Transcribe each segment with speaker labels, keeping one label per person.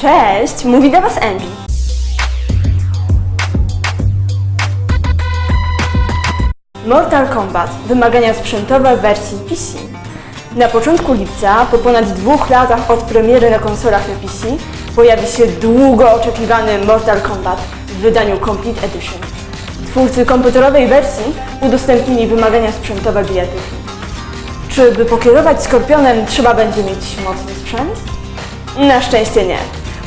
Speaker 1: Cześć, mówi do Was Angie. Mortal Kombat wymagania sprzętowe w wersji PC. Na początku lipca, po ponad dwóch latach od premiery na konsolach na PC, pojawi się długo oczekiwany Mortal Kombat w wydaniu Complete Edition. Twórcy komputerowej wersji udostępnili wymagania sprzętowe bijatyki. Czy by pokierować Skorpionem trzeba będzie mieć mocny sprzęt? Na szczęście nie.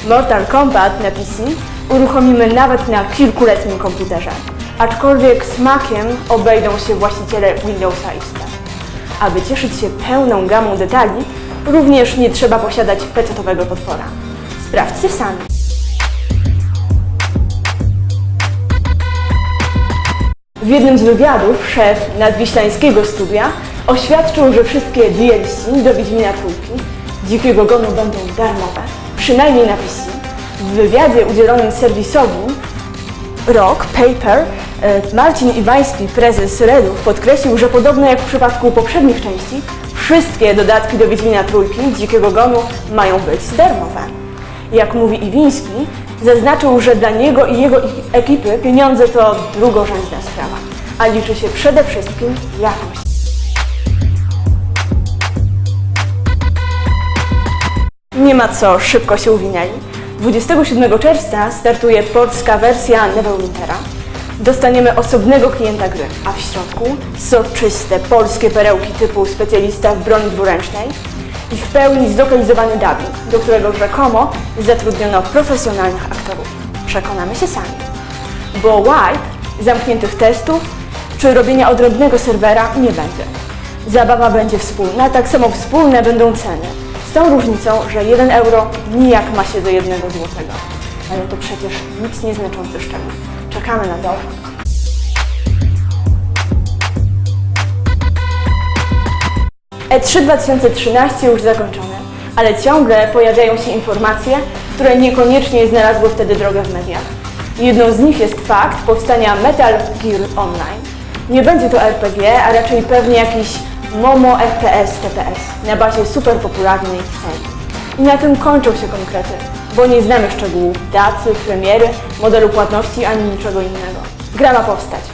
Speaker 1: Mortal Kombat na PC uruchomimy nawet na kilkuletnim komputerze. Aczkolwiek smakiem obejdą się właściciele Windowsa XP. Aby cieszyć się pełną gamą detali, również nie trzeba posiadać pecetowego potwora. Sprawdźcie sami. W jednym z wywiadów szef nadwiślańskiego studia oświadczył, że wszystkie DLC do Wiedźmina Trójki Dzikiego Gonu będą darmowe, przynajmniej na PC. W wywiadzie udzielonym serwisowi Rock Paper e, Marcin Iwański, prezes Redów, podkreślił, że podobnie jak w przypadku poprzednich części, wszystkie dodatki do Wiedźmina Trójki Dzikiego Gonu mają być darmowe. Jak mówi Iwiński, zaznaczył, że dla niego i jego ekipy pieniądze to drugorzędna sprawa, a liczy się przede wszystkim jakość. Ma co szybko się uwinęli. 27 czerwca startuje polska wersja Neverwintera. Dostaniemy osobnego klienta gry, a w środku soczyste polskie perełki typu specjalista w broni dwuręcznej i w pełni zlokalizowany dubbing, do którego rzekomo zatrudniono profesjonalnych aktorów. Przekonamy się sami. Bo wipe, zamkniętych testów czy robienia odrębnego serwera nie będzie. Zabawa będzie wspólna, tak samo wspólne będą ceny. Z tą różnicą, że 1 euro nijak ma się do 1 złotego. Ale to przecież nic nieznaczący szczegół. Czekamy na dochód. E3 2013 już zakończone, ale ciągle pojawiają się informacje, które niekoniecznie znalazły wtedy drogę w mediach. Jedną z nich jest fakt powstania Metal Gear Online. Nie będzie to RPG, a raczej pewnie jakiś MOMO FPS TPS na bazie super popularnej serii. I na tym kończą się konkrety, bo nie znamy szczegółów daty, premiery, modelu płatności ani niczego innego. Gra ma powstać.